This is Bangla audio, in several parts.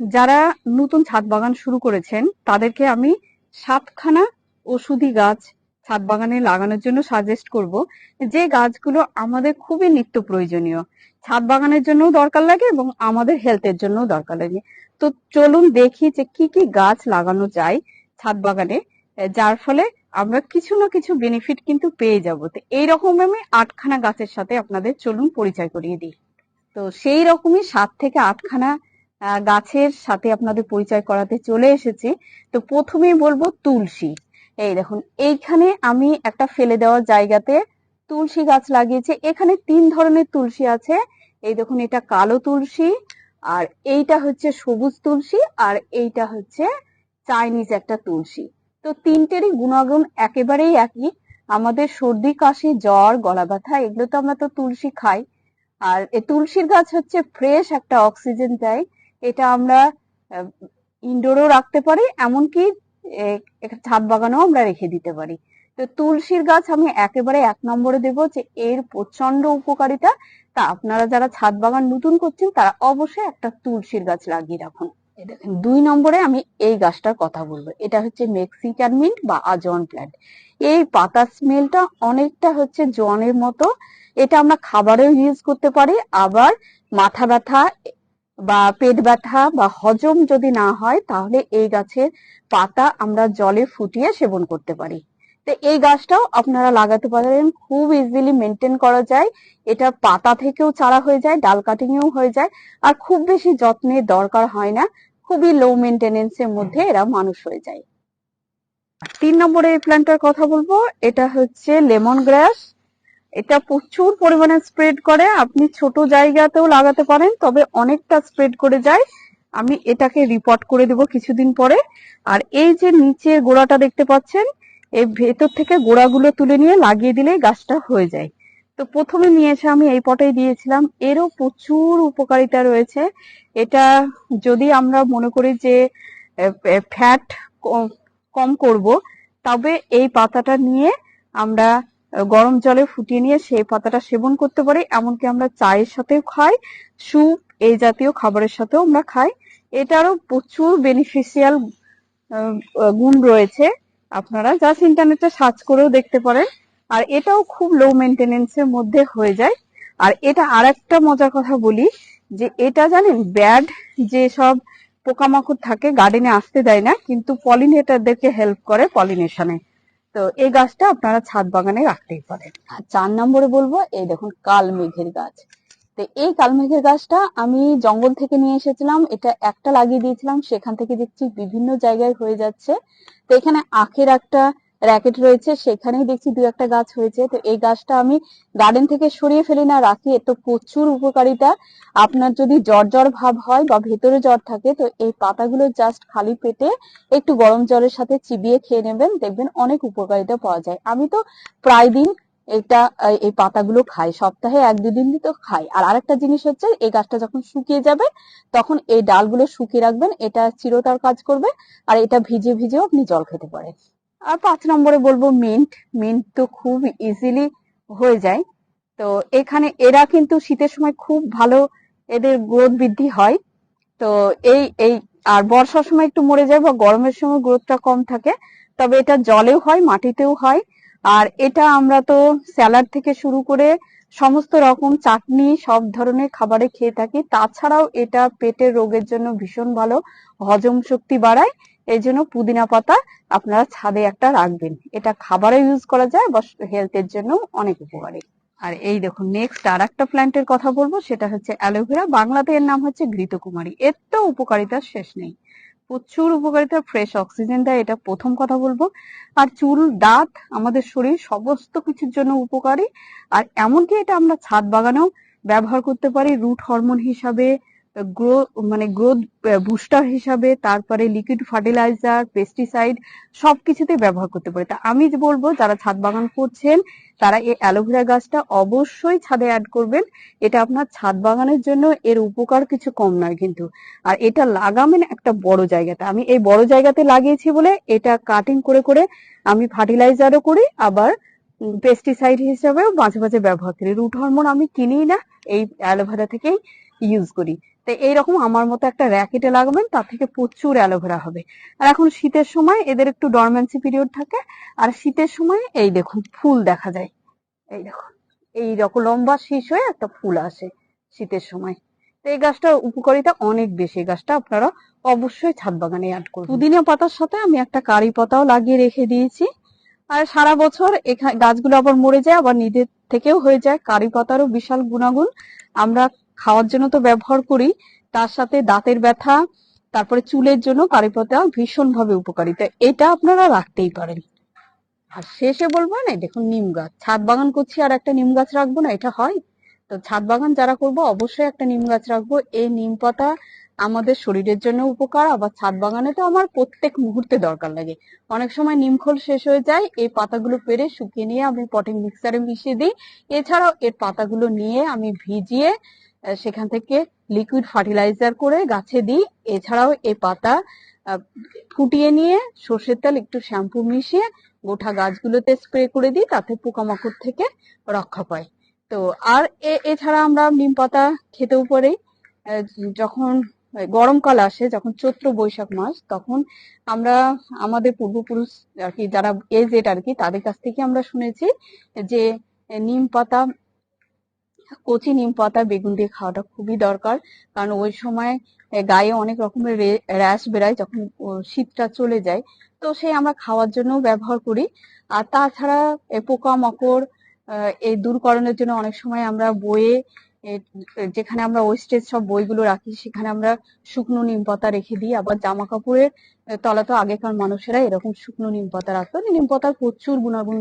যারা নতুন ছাদ বাগান শুরু করেছেন, তাদেরকে আমি সাতখানা ওষুধি গাছ ছাদ বাগানে লাগানোর জন্য সাজেস্ট করব। যে গাছগুলো আমাদের খুবই নিত্য প্রয়োজনীয়। ছাদ বাগানের জন্যও দরকার লাগে এবং আমাদের হেলথের জন্যও দরকার লাগে। তো চলুন দেখি যে কি কি গাছ লাগানো যায় ছাদ বাগানে, যার ফলে আমরা কিছু না কিছু বেনিফিট কিন্তু পেয়ে যাব। তো এইরকম আমি আটখানা গাছের সাথে আপনাদের চলুন পরিচয় করিয়ে দিই। তো সেই রকমই সাত থেকে আটখানা গাছের সাথে আপনাদের পরিচয় করাতে চলে এসেছি। তো প্রথমেই বলব তুলসী। এই দেখুন, এইখানে আমি একটা ফেলে দেওয়ার জায়গাতে তুলসী গাছ লাগিয়েছি। এখানে তিন ধরনের তুলসী আছে। এই দেখুন, এটা কালো তুলসী, আর এইটা হচ্ছে সবুজ তুলসী, আর এইটা হচ্ছে চাইনিজ একটা তুলসী। তো তিনটেরই গুণাগুণ একেবারেই একই। আমাদের সর্দি, কাশি, জ্বর, গলা ব্যথা, এগুলো তো আমরা তো তুলসী খাই। আর তুলসীর গাছ হচ্ছে ফ্রেশ একটা অক্সিজেন দেয়। এটা আমরা ইনডোরও রাখতে পারি, এমনকি একটা ছাদ বাগানেও আমরা রেখে দিতে পারি। তো তুলসীর গাছ আমি একেবারে এক নম্বরে দেব যে, এর প্রচণ্ড উপকারিতা। তা আপনারা যারা ছাদ বাগান নতুন করছেন, তারা অবশ্যই একটা তুলসীর গাছ লাগিয়ে রাখুন। দেখেন, দুই নম্বরে আমি এই গাছটার কথা বলব। এটা হচ্ছে মেক্সিকান মিন্ট বা আজওয়ান প্ল্যান্ট। এই পাতা স্মেলটা অনেকটা হচ্ছে জনের মতো। এটা আমরা খাবারেও ইউজ করতে পারি, আবার মাথা ব্যথা বা পেট ব্যথা বা হজম যদি না হয়, তাহলে এই গাছের পাতা আমরা জলে ফুটিয়ে সেবন করতে পারি। তো এই গাছটাও আপনারা লাগাতে পারেন, খুব ইজিলি মেনটেন করা যায়। এটা পাতা থেকেও চারা হয়ে যায়, ডাল কাটিং এও হয়ে যায়, আর খুব বেশি যত্নের দরকার হয় না। খুবই লো মেনটেনেন্স এর মধ্যে এরা মানুষ হয়ে যায়। তিন নম্বরে এই প্ল্যান্টটার কথা বলব, এটা হচ্ছে লেমন গ্রাস এটা প্রচুর পরিমাণে স্প্রেড করে। আপনি ছোট জায়গাতেও লাগাতে পারেন, তবে অনেকটা স্প্রেড করে যায়। আমি এটাকে রিপোর্ট করে দেব কিছুদিন পরে। আর এই যে নিচের গোড়াটা দেখতে পাচ্ছেন এই ভেতর থেকে গোড়াগুলো তুলে নিয়ে লাগিয়ে দিলে গাছটা হয়ে যায়। তো প্রথমে নিয়ে এসে আমি এই পটাই দিয়েছিলাম। এরও প্রচুর উপকারিতা রয়েছে। এটা যদি আমরা মনে করি যে ফ্যাট কম করব, তবে এই পাতাটা নিয়ে আমরা গরম জলে ফুটিয়ে নিয়ে সেই পাতাটা সেবন করতে পারি। এমনকি আমরা চায়ের সাথেও খাই, স্যুপ, এই জাতীয় খাবারের সাথেও আমরা খাই। এটারও প্রচুর বেনিফিশিয়াল গুণ রয়েছে। আপনারা জাস্ট ইন্টারনেটে সার্চ করেও দেখতে পারেন। আর এটাও খুব লো মেনটেনেন্স এর মধ্যে হয়ে যায়। আর এটা আর একটা মজার কথা বলি, যে এটা জানেন ব্যাড যে সব পোকামাকড় থাকে গার্ডেনে আসতে দেয় না, কিন্তু পলিনেটারদেরকে হেল্প করে পলিনেশনে তো এই গাছটা আপনারা ছাদ বাগানে রাখতেই পারেন। আর চার নম্বরে বলব, এই দেখুন কাল মেঘের গাছ। তো এই কালমেঘের গাছটা আমি জঙ্গল থেকে নিয়ে এসেছিলাম, এটা একটা লাগিয়ে দিয়েছিলাম, সেখান থেকে দেখছি বিভিন্ন জায়গায় হয়ে যাচ্ছে। তো এখানে আখের একটা র্যাকেট রয়েছে, সেখানেই দেখছি দু একটা গাছ হয়েছে। তো এই গাছটা আমি গার্ডেন থেকে সরিয়ে ফেলি না, রাখি। এর তো প্রচুর উপকারিতা। আপনার যদি জ্বর জ্বর ভাব হয় বা ভেতরে জ্বর থাকে, তো এই পাতাগুলো জাস্ট খালি পেটে একটু গরম জলের সাথে চিবিয়ে খেয়ে নেবেন। দেখবেন অনেক উপকারিতা পাওয়া যায়। আমি তো প্রায় দিন এটা, এই পাতাগুলো খাই। সপ্তাহে এক দুদিন তো খাই। আর আরেকটা জিনিস হচ্ছে, এই গাছটা যখন শুকিয়ে যাবে, তখন এই ডালগুলো শুকিয়ে রাখবেন। এটা চিরতার কাজ করবে। আর এটা ভিজে ভিজেও আপনি জল খেতে পারেন। আর পাঁচ নম্বরে বলব মিন্ট মিন্ট তো খুব ইজিলি হয়ে যায়। তো এখানে এরা কিন্তু শীতের সময় খুব ভালো এদের গ্রোথ বৃদ্ধি হয়। তো এই এই, আর বর্ষার সময় একটু মরে যায় বা গরমের সময় গ্রোথটা কম থাকে, তবে এটা জলেও হয়, মাটিতেও হয়। আর এটা আমরা তো স্যালাড থেকে শুরু করে সমস্ত রকম চাটনি, সব ধরনের খাবারে খেয়ে থাকি। তাছাড়াও এটা পেটের রোগের জন্য ভীষণ ভালো, হজম শক্তি বাড়ায়। এই জন্য পুদিনা পাতা আপনারা ছাদে একটা রাখবেন। এটা খাবারে ইউজ করা যায়, বা হেলথের জন্য অনেক উপকারী। আর এই দেখুন নেক্সট আর একটা প্ল্যান্টের কথা বলব, সেটা হচ্ছে অ্যালোভেরা বাংলাতে এর নাম হচ্ছে ঘৃতকুমারী। এর তো উপকারিতার শেষ নেই। প্রচুর উপকারিতা ফ্রেশ অক্সিজেন দেয়, এটা প্রথম কথা বলব। আর চুল, দাঁত, আমাদের শরীর, সমস্ত কিছুর জন্য উপকারী। আর এমনকি এটা আমরা ছাদ বাগানেও ব্যবহার করতে পারি রুট হরমোন হিসাবে গ্রো মানে গ্রোথ বুস্টার হিসাবে, তারপরে লিকুইড ফার্টিলাইজার, পেস্টিসাইড সব কিছুতে ব্যবহার করতে পারি। তা আমি যে বলব, যারা ছাদ বাগান করছেন, তারা এই অ্যালোভেরা গাছটা অবশ্যই ছাদে অ্যাড করবেন। এটা আপনার ছাদ বাগানের জন্য এর উপকার কিছু কম নয় কিন্তু। আর এটা লাগাবেন একটা বড় জায়গাতে। আমি এই বড় জায়গাতে লাগিয়েছি বলে এটা কাটিং করে করে আমি ফার্টিলাইজারও করি, আবার পেস্টিসাইড হিসাবেও মাঝে মাঝে ব্যবহার করি। রুট হরমোন আমি কিনি না, এই অ্যালোভেরা থেকেই ইউজ করি। তো এইরকম আমার মতো একটা র্যাকেটে লাগাবেন, তার থেকে প্রচুর অ্যালোভেরা হবে। আর এখন শীতের সময় এদের একটু ডরম্যান্সি পিরিয়ড থাকে, আর শীতের সময় এই দেখুন, ফুল দেখা যায়। এই দেখুন, এই রকম লম্বা শীষ হয়ে একটা ফুল আসে শীতের সময়। তো এই গাছটার উপকারিতা অনেক বেশি। গাছটা আপনারা অবশ্যই ছাদ বাগানে অ্যাড করুন পুদিনা পাতার সাথে আমি একটা কারি পাতাও লাগিয়ে রেখে দিয়েছি। আর সারা বছর এখানে গাছগুলো আবার মরে যায়, আবার নিজের থেকেও হয়ে যায়। কারি পাতারও বিশাল গুণাগুণ। আমরা খাওয়ার জন্য তো ব্যবহার করি, তার সাথে দাঁতের ব্যথা, তারপরে চুলের জন্য কারি পাতা ভীষণ ভাবে উপকারিতা এটা আপনারা রাখতেই পারেন। আর শেষে বলব না দেখুন নিম গাছ। ছাদ বাগান করছি আর একটা নিম গাছ রাখব না, এটা হয়। তো ছাদ বাগান যারা করব, অবশ্যই একটা নিম গাছ রাখব। এই নিম পাতা আমাদের শরীরের জন্য উপকার, আবার ছাদ বাগানে তো আমার প্রত্যেক মুহূর্তে দরকার লাগে। অনেক সময় নিমখোল শেষ হয়ে যায়, এই পাতাগুলো পেরে শুকিয়ে নিয়ে আমি পটিং মিক্সারে মিশিয়ে দিই। এছাড়াও এর পাতাগুলো নিয়ে আমি ভিজিয়ে সেখান থেকে লিকুইড ফার্টিলাইজার করে গাছে দিই। এছাড়াও এই পাতা ফুটিয়ে নিয়ে সর্ষের তেল, একটু শ্যাম্পু মিশিয়ে গোটা গাছগুলোতে স্প্রে করে দিই, তাতে পোকামাকড় থেকে রক্ষা পায়। তো আর এ- এছাড়া আমরা নিম পাতা খেতেও পারি। যখন গরমকাল আসে, যখন চৈত্র বৈশাখ মাস, তখন আমরা আমাদের পূর্বপুরুষ আর কি, যারা এজেড আর কি, তাদের কাছ থেকে আমরা শুনেছি যে নিম পাতা কচি নিম পাতা বেগুন দিয়ে খাওয়াটা খুবই দরকার। কারণ ওই সময় গায়ে অনেক রকমের র্যাশ বেড়ায় যখন শীতটা চলে যায়। তো সেই আমরা খাওয়ার জন্য ব্যবহার করি। আর তাছাড়া পোকা আহ, এই দূরকরণের জন্য অনেক সময় আমরা বইয়ে এ, যেখানে আমরা ওয়েস্টেজ সব বইগুলো রাখি, সেখানে আমরা শুকনো নিম পাতা রেখে দিই। আবার জামা কাপড়ের তলা তো আগেকার মানুষেরা এরকম শুকনো নিম পাতা রাখতো। নিম পাতার প্রচুর গুণাগুণ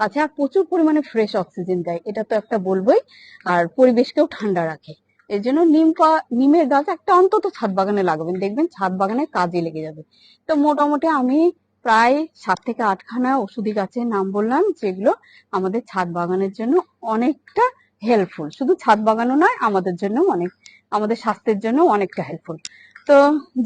আছে আর প্রচুর পরিমাণে ফ্রেশ অক্সিজেন দেয়। এটা তো একটা বলবোই। আর পরিবেশকেও ঠান্ডা রাখে। এই জন্য নিম নিমের গাছ একটা অন্তত ছাদ বাগানে লাগাবেন। দেখবেন ছাদ বাগানে কাজে লেগে যাবে। তো মোটামুটি আমি প্রায় সাত থেকে আটখানা ওষুধি গাছের নাম বললাম, যেগুলো আমাদের ছাদ বাগানের জন্য অনেকটা হেল্পফুল শুধু ছাদ বাগানো নয়, আমাদের জন্য অনেক, আমাদের স্বাস্থ্যের জন্য অনেকটা হেল্পফুল তো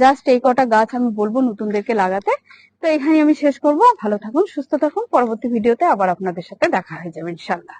জাস্ট এই কটা গাছ আমি বলব নতুনদেরকে লাগাতে। তো এখানে আমি শেষ করব। ভালো থাকুন, সুস্থ থাকুন। পরবর্তী ভিডিওতে আবার আপনাদের সাথে দেখা হয়ে যাবে ইনশাল্লাহ